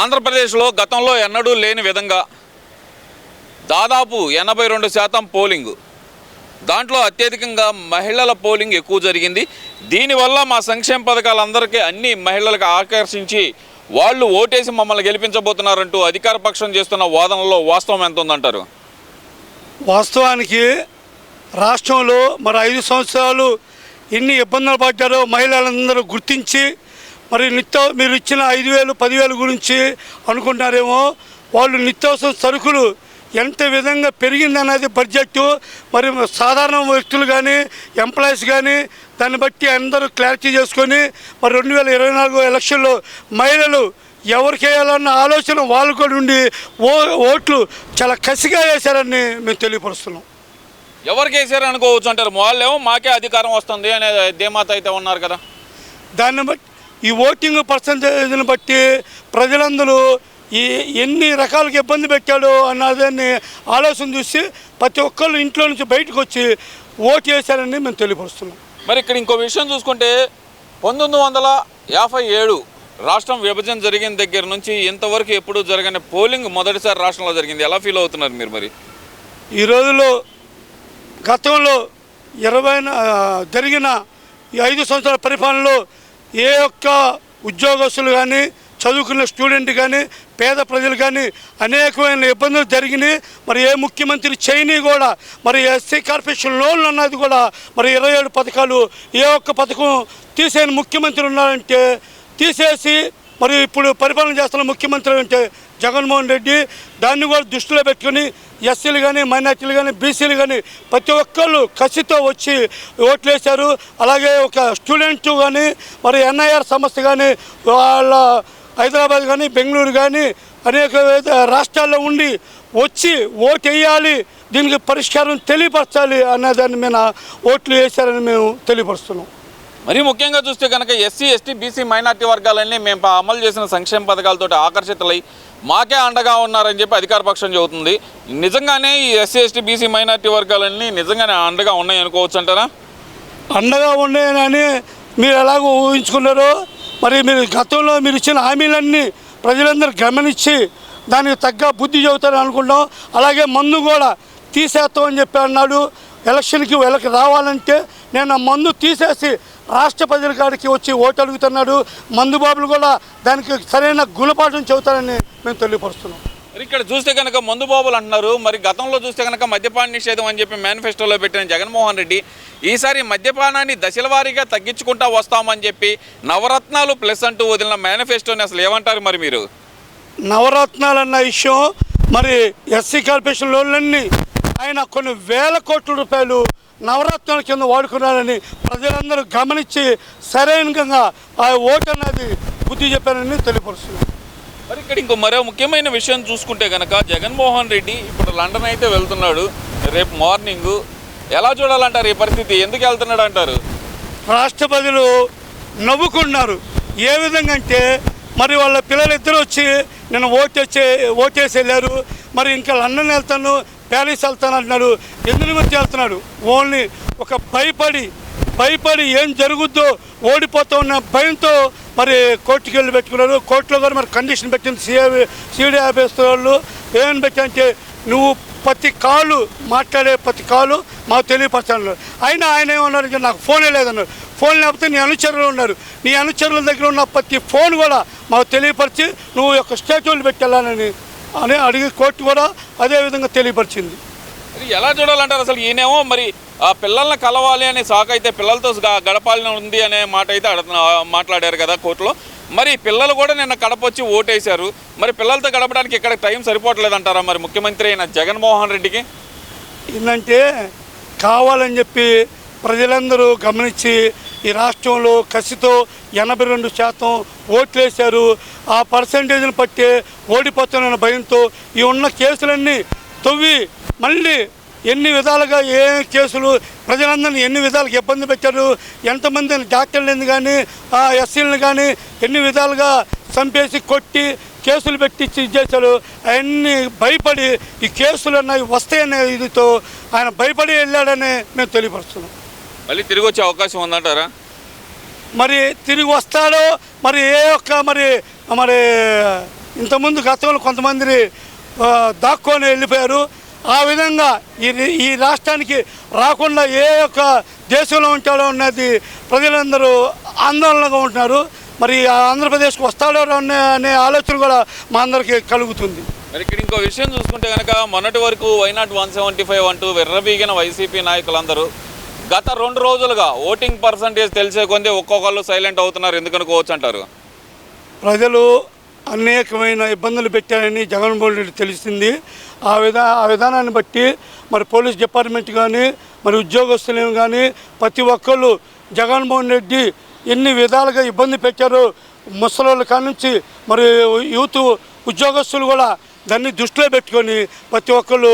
ఆంధ్రప్రదేశ్లో గతంలో ఎన్నడూ లేని విధంగా దాదాపు ఎనభై రెండు శాతం పోలింగ్. దాంట్లో అత్యధికంగా మహిళల పోలింగ్ ఎక్కువ జరిగింది. దీనివల్ల మా సంక్షేమ పథకాలందరికీ అన్ని మహిళలకు ఆకర్షించి వాళ్ళు ఓటేసి మమ్మల్ని గెలిపించబోతున్నారంటూ అధికార పక్షం చేస్తున్న వాదనలో వాస్తవం ఎంత ఉందంటారు? వాస్తవానికి రాష్ట్రంలో మరి ఐదు సంవత్సరాలు ఎన్ని ఇబ్బందులు పడ్డారో మహిళలందరూ గుర్తించి మరి నిత్య మీరు ఇచ్చిన ఐదు వేలు పదివేలు గురించి అనుకుంటారేమో. వాళ్ళు నిత్యావసర సరుకులు ఎంత విధంగా పెరిగిందనేది బడ్జెట్ మరి సాధారణ వ్యక్తులు కానీ ఎంప్లాయీస్ కానీ దాన్ని బట్టి అందరూ క్లారిటీ చేసుకొని మరి రెండు వేల ఇరవై నాలుగు ఎలక్షన్లో మహిళలు ఎవరికి వేయాలన్న ఆలోచన వాళ్ళు కూడా ఉండి ఓ ఓట్లు చాలా కసిగా వేశారని మేము తెలియపరుస్తున్నాం. ఎవరికి వేసారు అనుకోవచ్చు అంటారు. వాళ్ళేమో మాకే అధికారం వస్తుంది అనే ధీమాత అయితే ఉన్నారు కదా. దాన్ని బట్టి ఈ ఓటింగ్ పర్సంటేజ్ని బట్టి ప్రజలందరూ ఈ ఎన్ని రకాలుగా ఇబ్బంది పెట్టాడో అన్నదాన్ని ఆలోచన చూసి ప్రతి ఒక్కళ్ళు ఇంట్లో నుంచి బయటకు వచ్చి ఓటు వేశారని మేము తెలియపరుస్తున్నాం. మరి ఇక్కడ ఇంకో విషయం చూసుకుంటే పంతొమ్మిది వందల యాభై ఏడు రాష్ట్రం విభజన జరిగిన దగ్గర నుంచి ఇంతవరకు ఎప్పుడు జరగని పోలింగ్ మొదటిసారి రాష్ట్రంలో జరిగింది. ఎలా ఫీల్ అవుతున్నారు మీరు మరి? ఈ రోజులో గతంలో ఇరవై జరిగిన ఈ ఐదు సంవత్సరాల పరిపాలనలో ఏ ఒక్క ఉద్యోగస్తులు కానీ చదువుకున్న స్టూడెంట్ కానీ పేద ప్రజలు కానీ అనేకమైన ఇబ్బందులు జరిగినాయి మరి ఏ ముఖ్యమంత్రి చైనీ కూడా మరి ఎస్సీ కార్పొరేషన్ లోన్లు అన్నది కూడా మరి ఇరవై ఏడు పథకాలు ఏ ఒక్క పథకం తీసేని ముఖ్యమంత్రి ఉన్నారంటే తీసేసి మరి ఇప్పుడు పరిపాలన చేస్తున్న ముఖ్యమంత్రి అంటే జగన్మోహన్ రెడ్డి. దాన్ని కూడా దృష్టిలో పెట్టుకుని ఎస్సీలు కానీ మైనార్టీలు కానీ బీసీలు కానీ ప్రతి ఒక్కళ్ళు కసితో వచ్చి ఓట్లు వేశారు అలాగే ఒక స్టూడెంట్ కానీ మరి ఎన్ఐఆర్ సంస్థ కానీ వాళ్ళ హైదరాబాద్ కానీ బెంగళూరు కానీ అనేక రాష్ట్రాల్లో ఉండి వచ్చి ఓటు వేయాలి దీనికి పరిష్కారం తెలియపరచాలి అన్నదాన్ని మీద ఓట్లు వేశారని మేము తెలియపరుస్తున్నాం. మరీ ముఖ్యంగా చూస్తే కనుక ఎస్సీ ఎస్టీ బీసీ మైనార్టీ వర్గాలన్నీ మేము అమలు చేసిన సంక్షేమ పథకాలతో ఆకర్షితులై మాకే అండగా ఉన్నారని చెప్పి అధికార పక్షం చెబుతుంది. నిజంగానే ఈ ఎస్సీ ఎస్టీ బీసీ మైనార్టీ వర్గాలన్నీ నిజంగానే అండగా ఉన్నాయి అనుకోవచ్చు అంటారా? అండగా ఉన్నాయని మీరు ఎలాగో ఊహించుకున్నారో మరి మీరు గతంలో మీరు ఇచ్చిన హామీలన్నీ ప్రజలందరూ గమనించి దానికి తగ్గ బుద్ధి చెబుతారని అనుకుంటాం అలాగే మందు కూడా తీసేస్తామని చెప్పి అన్నాడు. ఎలక్షన్కి వెళ్ళకి రావాలంటే నేను ఆ మందు తీసేసి రాష్ట్ర ప్రజల కాడికి వచ్చి ఓటు అడుగుతున్నాడు. మందు బాబులు కూడా దానికి సరైన గుణపాఠం చెబుతారని మేము తెలియపరుస్తున్నాం. మరి ఇక్కడ చూస్తే కనుక మందు బాబులు అంటున్నారు. మరి గతంలో చూస్తే కనుక మద్యపాన నిషేధం అని చెప్పి మేనిఫెస్టోలో పెట్టిన జగన్మోహన్ రెడ్డి ఈసారి మద్యపానాన్ని దశల వారీగా తగ్గించుకుంటా వస్తామని చెప్పి నవరత్నాలు ప్లస్ అంటూ వదిలిన మేనిఫెస్టోని అసలు ఏమంటారు మరి మీరు? నవరత్నాలు అన్న విషయం మరి ఎస్సీ కార్పొరేషన్ లోన్లన్నీ ఆయన కొన్ని వేల కోట్ల రూపాయలు నవరత్నాల కింద వాడుకున్నారని ప్రజలందరూ గమనించి సరైనగా ఆ ఓటు అన్నది బుద్ధి చెప్పారని తెలియపరుస్తున్నారు మరి ఇక్కడ ఇంకో మరో ముఖ్యమైన విషయం చూసుకుంటే కనుక జగన్మోహన్ రెడ్డి ఇప్పుడు లండన్ అయితే వెళ్తున్నాడు. రేపు మార్నింగ్ ఎలా చూడాలంటారు ఈ పరిస్థితి? ఎందుకు వెళ్తున్నాడు అంటారు? రాష్ట్ర ప్రజలు నవ్వుకున్నారు ఏ విధంగా అంటే మరి వాళ్ళ పిల్లలు ఇద్దరు వచ్చి నేను ఓటేసే ఓటేసి వెళ్ళారు. మరి ఇంకా లండన్ వెళ్తాను ప్యారిస్ వెళ్తాను అంటున్నాడు. ఎందుకు మధ్య వెళ్తున్నాడు? ఓన్లీ ఒక భయపడి భయపడి ఏం జరుగుద్దో ఓడిపోతూ ఉన్న భయంతో మరి కోర్టుకి వెళ్ళి పెట్టుకున్నారు కోర్టులో కూడా మరి కండిషన్ పెట్టింది సిఏ సిడి ఆఫీస్ వాళ్ళు ఏమని పెట్టంటే నువ్వు ప్రతి కాలు మాట్లాడే ప్రతి కాలు మాకు తెలియపరచాలన్నారు. అయినా ఆయన ఏమన్నారు నాకు ఫోనే లేదన్నారు. ఫోన్ లేకపోతే నీ అనుచరులు ఉన్నారు. నీ అనుచరుల దగ్గర ఉన్న ప్రతి ఫోన్ కూడా మాకు తెలియపరిచి నువ్వు యొక్క స్టాచ్యూలు పెట్టాలని అని అడిగి కోర్టు కూడా అదే విధంగా తెలియపరిచింది. మరి ఎలా చూడాలంటారు అసలు? ఈయనేమో మరి ఆ పిల్లల్ని కలవాలి అనే సాకు అయితే పిల్లలతో గడపాలని ఉంది అనే మాట అయితే మాట్లాడారు కదా కోర్టులో. మరి పిల్లలు కూడా నిన్న కడప వచ్చి ఓటేశారు. మరి పిల్లలతో గడపడానికి ఇక్కడ టైం సరిపోవట్లేదంటారా మరి ముఖ్యమంత్రి అయిన జగన్మోహన్ రెడ్డికి? ఏంటంటే కావాలని చెప్పి ప్రజలందరూ గమనించి ఈ రాష్ట్రంలో కసితో ఎనభై రెండు శాతం ఓట్లేశారు. ఆ పర్సంటేజ్ని పట్టే ఓడిపోతానన్న భయంతో ఈ ఉన్న కేసులన్నీ తవ్వి మళ్ళీ ఎన్ని విధాలుగా ఏ కేసులు ప్రజలందరినీ ఎన్ని విధాలుగా ఇబ్బంది పెట్టారు ఎంతమందిని డాక్టర్లను కానీ ఎస్సీలను కానీ ఎన్ని విధాలుగా చంపేసి కొట్టి కేసులు పెట్టి చేశారు అవన్నీ భయపడి ఈ కేసులు అన్నవి వస్తాయనే ఇదితో ఆయన భయపడి వెళ్ళాడని మేము తెలియపరుస్తున్నాం. మళ్ళీ తిరిగి వచ్చే అవకాశం ఉందంటారా? మరి తిరిగి వస్తాడో. మరి ఏ ఒక్క మరి మరి ఇంతకుముందు గతంలో కొంతమంది ఆ, దాక్కొని వెళ్ళిపోయారు. ఆ విధంగా ఈ ఈ రాష్ట్రానికి రాకుండా ఏ యొక్క దేశంలో ఉంటాడో అన్నది ప్రజలందరూ ఆందోళనగా ఉంటున్నారు. మరి ఆంధ్రప్రదేశ్కి వస్తాడో అనే అనే ఆలోచన కూడా మా అందరికీ కలుగుతుంది. మరి ఇక్కడ ఇంకో విషయం చూసుకుంటే కనుక మొన్నటి వరకు వైనాట్ వన్ సెవెంటీ ఫైవ్ అంటూ వెర్రబీగిన వైసీపీ నాయకులందరూ గత రెండు రోజులుగా ఓటింగ్ పర్సంటేజ్ తెలిసే కొంది ఒక్కొక్కళ్ళు సైలెంట్ అవుతున్నారు ఎందుకు అంటారు? ప్రజలు అనేకమైన ఇబ్బందులు పెట్టారని జగన్మోహన్ రెడ్డి తెలిసింది. ఆ విధా ఆ విధానాన్ని బట్టి మరి పోలీస్ డిపార్ట్మెంట్ కానీ మరి ఉద్యోగస్తులు కానీ ప్రతి ఒక్కళ్ళు జగన్మోహన్ రెడ్డి ఎన్ని విధాలుగా ఇబ్బంది పెట్టారో ముసలోళ్ళ కానుంచి మరి యూత్ ఉద్యోగస్తులు కూడా దాన్ని దృష్టిలో పెట్టుకొని ప్రతి ఒక్కళ్ళు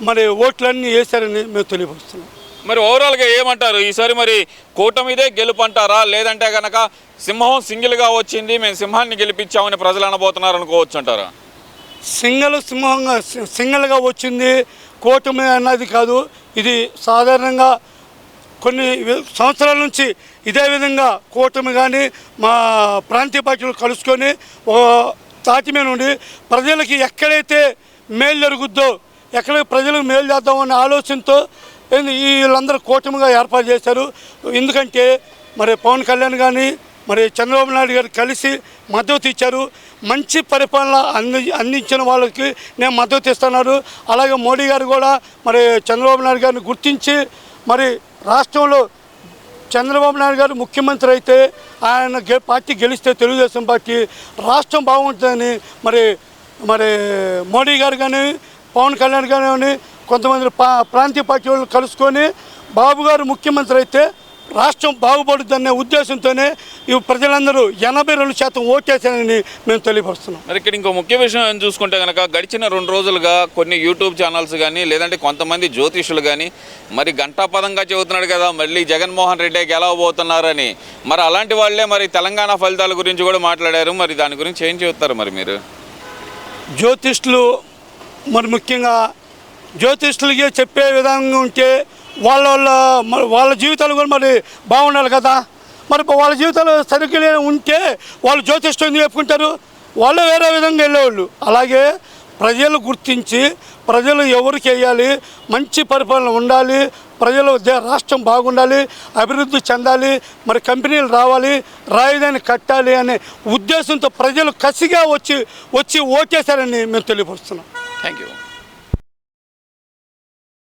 మరి ఓట్లన్నీ వేశారని మేము తెలియపరుస్తున్నాం. మరి ఓవరాల్గా ఏమంటారు? ఈసారి మరి కూటమిదే గెలుపు అంటారా లేదంటే కనుక సింహం సింగిల్గా వచ్చింది మేము సింహాన్ని గెలిపించామని ప్రజలు అనబోతున్నారు అనుకోవచ్చు అంటారా? సింగల్ సింహంగా సింగల్గా వచ్చింది కూటమి అన్నది కాదు. ఇది సాధారణంగా కొన్ని సంవత్సరాల నుంచి ఇదే విధంగా కూటమి కానీ మా ప్రాంతీయ పార్టీలు కలుసుకొని ఓ తాటి మీద నుండి ప్రజలకి ఎక్కడైతే మేలు జరుగుద్దో ఎక్కడ ప్రజలకు మేలు చేద్దామనే ఆలోచనతో వీళ్ళందరూ కూటమిగా ఏర్పాటు చేశారు. ఎందుకంటే మరి పవన్ కళ్యాణ్ కానీ మరి చంద్రబాబు నాయుడు గారు కలిసి మద్దతు ఇచ్చారు. మంచి పరిపాలన అంది అందించిన వాళ్ళకి నేను మద్దతు ఇస్తున్నారు అలాగే మోడీ గారు కూడా మరి చంద్రబాబు నాయుడు గారిని గుర్తించి మరి రాష్ట్రంలో చంద్రబాబు నాయుడు గారు ముఖ్యమంత్రి అయితే ఆయన గె పార్టీ గెలిస్తే తెలుగుదేశం పార్టీ రాష్ట్రం బాగుంటుందని మరి మరి మోడీ గారు కానీ పవన్ కళ్యాణ్ గారు కానీ కొంతమంది ప్రాంతీయ పార్టీ వాళ్ళు కలుసుకొని బాబు గారు ముఖ్యమంత్రి అయితే రాష్ట్రం బాగుపడుతుందనే ఉద్దేశంతోనే ఈ ప్రజలందరూ ఎనభై రెండు శాతం ఓటేశారని మేము తెలియపరుస్తున్నాం. మరి ఇక్కడ ఇంకో ముఖ్య విషయం ఏం చూసుకుంటే కనుక గడిచిన రెండు రోజులుగా కొన్ని యూట్యూబ్ ఛానల్స్ కానీ లేదంటే కొంతమంది జ్యోతిషులు కానీ మరి గంటాపదంగా చెబుతున్నాడు కదా మళ్ళీ జగన్మోహన్ రెడ్డి గెలవబోతున్నారని. మరి అలాంటి వాళ్ళే మరి తెలంగాణ ఫలితాల గురించి కూడా మాట్లాడారు. మరి దాని గురించి ఏం చెబుతారు మరి మీరు? జ్యోతిష్లు మరి ముఖ్యంగా జ్యోతిష్లకి చెప్పే విధంగా ఉంటే వాళ్ళ వాళ్ళ వాళ్ళ జీవితాలు కూడా మరి బాగుండాలి కదా. మరి వాళ్ళ జీవితాలు సరిగ్గా ఉంటే వాళ్ళు జ్యోతిష్యం ఎందుకు చెప్పుకుంటారు. వాళ్ళు వేరే విధంగా వెళ్ళేవాళ్ళు. అలాగే ప్రజలు గుర్తించి ప్రజలు ఎవరికి వేయాలి మంచి పరిపాలన ఉండాలి ప్రజలు దే- రాష్ట్రం బాగుండాలి అభివృద్ధి చెందాలి మరి కంపెనీలు రావాలి రాజధాని కట్టాలి అనే ఉద్దేశంతో ప్రజలు కసిగా వచ్చి వచ్చి ఓటేశారని మేము తెలియపరుస్తున్నాం. Thank you